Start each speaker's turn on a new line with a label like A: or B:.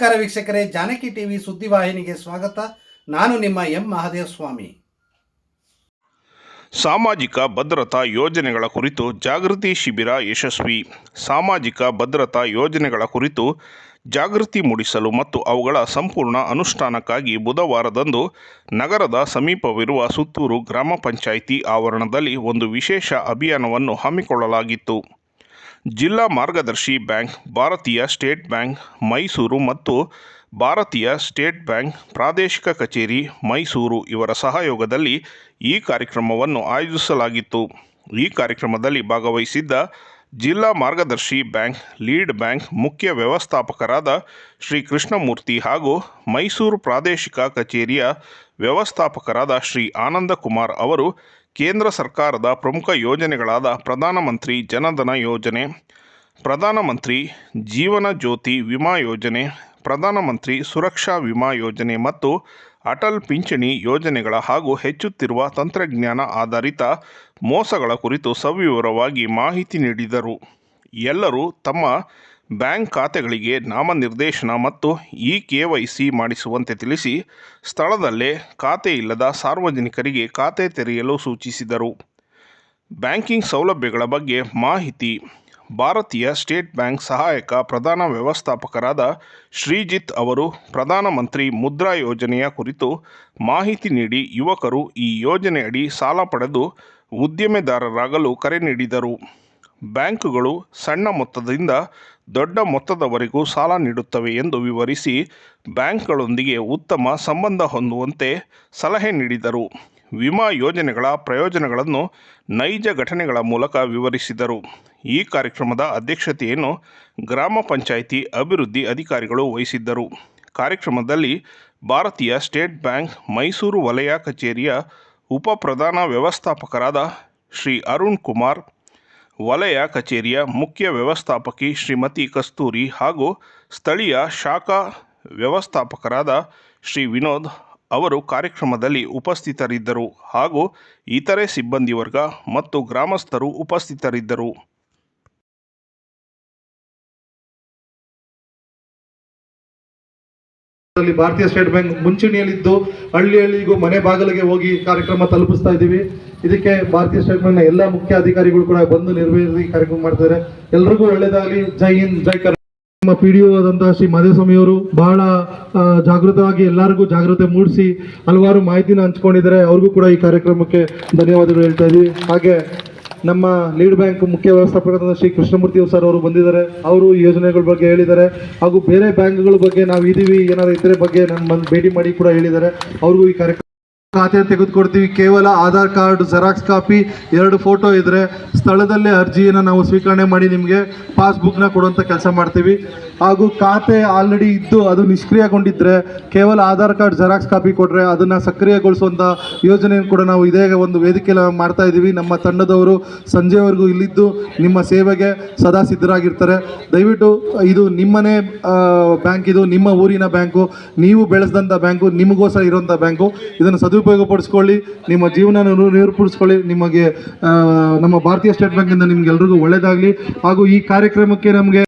A: ನಮಸ್ಕಾರ ವೀಕ್ಷಕರೇ, ಜಾನಕಿ ಟಿವಿ ಸುದ್ದಿವಾಹಿನಿಗೆ ಸ್ವಾಗತ. ನಾನು ನಿಮ್ಮ ಎಂ ಮಹಾದೇವ ಸ್ವಾಮಿ
B: ಸಾಮಾಜಿಕ ಭದ್ರತಾ ಯೋಜನೆಗಳ ಕುರಿತು ಜಾಗೃತಿ ಶಿಬಿರ ಯಶಸ್ವಿ. ಸಾಮಾಜಿಕ ಭದ್ರತಾ ಯೋಜನೆಗಳ ಕುರಿತು ಜಾಗೃತಿ ಮೂಡಿಸಲು ಮತ್ತು ಅವುಗಳ ಸಂಪೂರ್ಣ ಅನುಷ್ಠಾನಕ್ಕಾಗಿ ಬುಧವಾರದಂದು ನಗರದ ಸಮೀಪವಿರುವ ಸುತ್ತೂರು ಗ್ರಾಮ ಪಂಚಾಯಿತಿ ಆವರಣದಲ್ಲಿ ಒಂದು ವಿಶೇಷ ಅಭಿಯಾನವನ್ನು ಹಮ್ಮಿಕೊಳ್ಳಲಾಗಿತ್ತು. ಜಿಲ್ಲಾ ಮಾರ್ಗದರ್ಶಿ ಬ್ಯಾಂಕ್, ಭಾರತೀಯ ಸ್ಟೇಟ್ ಬ್ಯಾಂಕ್, ಮೈಸೂರು ಮತ್ತು ಭಾರತೀಯ ಸ್ಟೇಟ್ ಬ್ಯಾಂಕ್, ಪ್ರಾದೇಶಿಕ ಕಚೇರಿ, ಮೈಸೂರು ಇವರ ಸಹಯೋಗದಲ್ಲಿ ಈ ಕಾರ್ಯಕ್ರಮವನ್ನು ಆಯೋಜಿಸಲಾಗಿತ್ತು. ಈ ಕಾರ್ಯಕ್ರಮದಲ್ಲಿ ಭಾಗವಹಿಸಿದ್ದ ಜಿಲ್ಲಾ ಮಾರ್ಗದರ್ಶಿ ಬ್ಯಾಂಕ್, ಲೀಡ್ ಬ್ಯಾಂಕ್ ಮುಖ್ಯ ವ್ಯವಸ್ಥಾಪಕರಾದ ಶ್ರೀ ಕೃಷ್ಣಮೂರ್ತಿ ಹಾಗೂ ಮೈಸೂರು ಪ್ರಾದೇಶಿಕ ಕಚೇರಿಯ ವ್ಯವಸ್ಥಾಪಕರಾದ ಶ್ರೀ ಆನಂದಕುಮಾರ್ ಅವರು ಕೇಂದ್ರ ಸರ್ಕಾರದ ಪ್ರಮುಖ ಯೋಜನೆಗಳಾದ ಪ್ರಧಾನಮಂತ್ರಿ ಜನಧನ ಯೋಜನೆ, ಪ್ರಧಾನಮಂತ್ರಿ ಜೀವನ ಜ್ಯೋತಿ ವಿಮಾ ಯೋಜನೆ, ಪ್ರಧಾನಮಂತ್ರಿ ಸುರಕ್ಷಾ ವಿಮಾ ಯೋಜನೆ ಮತ್ತು ಅಟಲ್ ಪಿಂಚಣಿ ಯೋಜನೆಗಳ ಹಾಗೂ ಹೆಚ್ಚುತ್ತಿರುವ ತಂತ್ರಜ್ಞಾನ ಆಧಾರಿತ ಮೋಸಗಳ ಕುರಿತು ಸವಿವರವಾಗಿ ಮಾಹಿತಿ ನೀಡಿದರು. ಎಲ್ಲರೂ ತಮ್ಮ ಬ್ಯಾಂಕ್ ಖಾತೆಗಳಿಗೆ ನಾಮನಿರ್ದೇಶನ ಮತ್ತು ಇ ಕೆ ವೈ ಸಿ ಮಾಡಿಸುವಂತೆ ತಿಳಿಸಿ ಸ್ಥಳದಲ್ಲೇ ಖಾತೆ ಇಲ್ಲದ ಸಾರ್ವಜನಿಕರಿಗೆ ಖಾತೆ ತೆರೆಯಲು ಸೂಚಿಸಿದರು. ಬ್ಯಾಂಕಿಂಗ್ ಸೌಲಭ್ಯಗಳ ಬಗ್ಗೆ ಮಾಹಿತಿ ಭಾರತೀಯ ಸ್ಟೇಟ್ ಬ್ಯಾಂಕ್ ಸಹಾಯಕ ಪ್ರಧಾನ ವ್ಯವಸ್ಥಾಪಕರಾದ ಶ್ರೀಜಿತ್ ಅವರು ಪ್ರಧಾನಮಂತ್ರಿ ಮುದ್ರಾ ಯೋಜನೆಯ ಕುರಿತು ಮಾಹಿತಿ ನೀಡಿ ಯುವಕರು ಈ ಯೋಜನೆಯಡಿ ಸಾಲ ಪಡೆದು ಉದ್ಯಮೆದಾರರಾಗಲು ಕರೆ ನೀಡಿದರು. ಬ್ಯಾಂಕುಗಳು ಸಣ್ಣ ಮೊತ್ತದಿಂದ ದೊಡ್ಡ ಮೊತ್ತದವರೆಗೂ ಸಾಲ ನೀಡುತ್ತವೆ ಎಂದು ವಿವರಿಸಿ ಬ್ಯಾಂಕ್ಗಳೊಂದಿಗೆ ಉತ್ತಮ ಸಂಬಂಧ ಹೊಂದುವಂತೆ ಸಲಹೆ ನೀಡಿದರು. ವಿಮಾ ಯೋಜನೆಗಳ ಪ್ರಯೋಜನಗಳನ್ನು ನೈಜ ಘಟನೆಗಳ ಮೂಲಕ ವಿವರಿಸಿದರು. ಈ ಕಾರ್ಯಕ್ರಮದ ಅಧ್ಯಕ್ಷತೆಯನ್ನು ಗ್ರಾಮ ಪಂಚಾಯಿತಿ ಅಭಿವೃದ್ಧಿ ಅಧಿಕಾರಿಗಳು ವಹಿಸಿದ್ದರು. ಕಾರ್ಯಕ್ರಮದಲ್ಲಿ ಭಾರತೀಯ ಸ್ಟೇಟ್ ಬ್ಯಾಂಕ್, ಮೈಸೂರು ವಲಯ ಕಚೇರಿಯ ಉಪ ಪ್ರಧಾನ ವ್ಯವಸ್ಥಾಪಕರಾದ ಶ್ರೀ ಅರುಣ್ ಕುಮಾರ್, ವಲಯ ಕಚೇರಿಯ ಮುಖ್ಯ ವ್ಯವಸ್ಥಾಪಕಿ ಶ್ರೀಮತಿ ಕಸ್ತೂರಿ ಹಾಗೂ ಸ್ಥಳೀಯ ಶಾಖಾ ವ್ಯವಸ್ಥಾಪಕರಾದ ಶ್ರೀ ವಿನೋದ್ ಅವರು ಕಾರ್ಯಕ್ರಮದಲ್ಲಿ ಉಪಸ್ಥಿತರಿದ್ದರು ಹಾಗೂ ಇತರೆ ಸಿಬ್ಬಂದಿ ವರ್ಗ ಮತ್ತು ಗ್ರಾಮಸ್ಥರು ಉಪಸ್ಥಿತರಿದ್ದರು.
C: ಭಾರತೀಯ ಸ್ಟೇಟ್ ಬ್ಯಾಂಕ್ ಮುಂಚೂಣಿಯಲ್ಲಿದ್ದು ಹಳ್ಳಿ ಹಳ್ಳಿಗೂ ಮನೆ ಬಾಗಿಲಿಗೆ ಹೋಗಿ ಕಾರ್ಯಕ್ರಮ ತಲುಪಿಸ್ತಾ ಇದ್ದೀವಿ. ಇದಕ್ಕೆ ಭಾರತೀಯ ಸ್ಟೇಟ್ ಬ್ಯಾಂಕ್ನ ಎಲ್ಲ ಮುಖ್ಯ ಅಧಿಕಾರಿಗಳು ಕೂಡ ಬಂದು ನಿರ್ವಹಿಸಿ ಕಾರ್ಯಕ್ರಮ ಮಾಡ್ತಾರೆ ಎಲ್ರಿಗೂ ಒಳ್ಳೇದಾಗಲಿ ಜೈ ಹಿಂದ್, ಜೈ ಕರ್ನಾಟಕ. ನಮ್ಮ ಪಿ ಡಿ ಆದಂತಹ ಶ್ರೀ ಮಾದೇಸ್ವಾಮಿ ಅವರು ಬಹಳ ಜಾಗೃತವಾಗಿ ಎಲ್ಲರಿಗೂ ಜಾಗೃತಿ ಮೂಡಿಸಿ ಹಲವಾರು ಮಾಹಿತಿನ ಹಂಚ್ಕೊಂಡಿದ್ದಾರೆ. ಅವ್ರಿಗೂ ಕೂಡ ಈ ಕಾರ್ಯಕ್ರಮಕ್ಕೆ ಧನ್ಯವಾದಗಳು ಹೇಳ್ತಾ ಇದ್ದೀವಿ. ಹಾಗೆ ನಮ್ಮ ಲೀಡ್ ಬ್ಯಾಂಕ್ ಮುಖ್ಯ ವ್ಯವಸ್ಥಾಪಕರಾದ ಶ್ರೀ ಕೃಷ್ಣಮೂರ್ತಿ ಸರ್ ಅವರು ಬಂದಿದ್ದಾರೆ. ಅವರು ಯೋಜನೆಗಳ ಬಗ್ಗೆ ಹೇಳಿದ್ದಾರೆ. ಹಾಗೂ ಬೇರೆ ಬ್ಯಾಂಕ್ಗಳ ಬಗ್ಗೆ ನಾವು ಇದೀವಿ ಏನಾದರೂ ಇದ್ರೆ ಬಗ್ಗೆ ನನ್ನ ಬಂದು ಭೇಟಿ ಮಾಡಿ ಕೂಡ ಹೇಳಿದ್ದಾರೆ. ಅವ್ರಿಗೂ ಈ ಕಾರ್ಯಕ್ರಮ ಖಾತೆ ತೆಗೆದುಕೊಡ್ತೀವಿ. ಕೇವಲ ಆಧಾರ್ ಕಾರ್ಡ್, ಜೆರಾಕ್ಸ್ ಕಾಪಿ ಎರಡು ಫೋಟೋ ಇದ್ರೆ ಸ್ಥಳದಲ್ಲೇ ಅರ್ಜಿಯನ್ನು ನಾವು ಸ್ವೀಕರಣೆ ಮಾಡಿ ನಿಮಗೆ ಪಾಸ್ಬುಕ್ನ ಕೊಡುವಂಥ ಕೆಲಸ ಮಾಡ್ತೀವಿ. ಹಾಗೂ ಖಾತೆ ಆಲ್ರೆಡಿ ಇದ್ದು ಅದು ನಿಷ್ಕ್ರಿಯಗೊಂಡಿದ್ದರೆ ಕೇವಲ ಆಧಾರ್ ಕಾರ್ಡ್ ಜೆರಾಕ್ಸ್ ಕಾಪಿ ಕೊಟ್ಟರೆ ಅದನ್ನು ಸಕ್ರಿಯಗೊಳಿಸುವಂಥ ಯೋಜನೆಯನ್ನು ಕೂಡ ನಾವು ಇದೇ ಒಂದು ವೇದಿಕೆಯಲ್ಲಿ ಮಾಡ್ತಾ ಇದ್ದೀವಿ. ನಮ್ಮ ತಂಡದವರು ಸಂಜೆವರೆಗೂ ಇಲ್ಲಿದ್ದು ನಿಮ್ಮ ಸೇವೆಗೆ ಸದಾ ಸಿದ್ಧರಾಗಿರ್ತಾರೆ. ದಯವಿಟ್ಟು ಇದು ನಿಮ್ಮನೇ ಬ್ಯಾಂಕ್ ಇದು ನಿಮ್ಮ ಊರಿನ ಬ್ಯಾಂಕು ನೀವು ಬೆಳೆಸಿದಂಥ ಬ್ಯಾಂಕು ನಿಮಗೋಸ್ಕರ ಇರುವಂಥ ಬ್ಯಾಂಕು ಇದನ್ನು ಸದುಪಯೋಗಪಡಿಸ್ಕೊಳ್ಳಿ, ನಿಮ್ಮ ಜೀವನ ನೀರ್ಪಡಿಸ್ಕೊಳ್ಳಿ ನಿಮಗೆ ನಮ್ಮ ಭಾರತೀಯ ಸ್ಟೇಟ್ ಬ್ಯಾಂಕಿಂದ ನಿಮಗೆಲ್ಲರಿಗೂ ಒಳ್ಳೆಯದಾಗಲಿ ಹಾಗೂ ಈ ಕಾರ್ಯಕ್ರಮಕ್ಕೆ ನಮಗೆ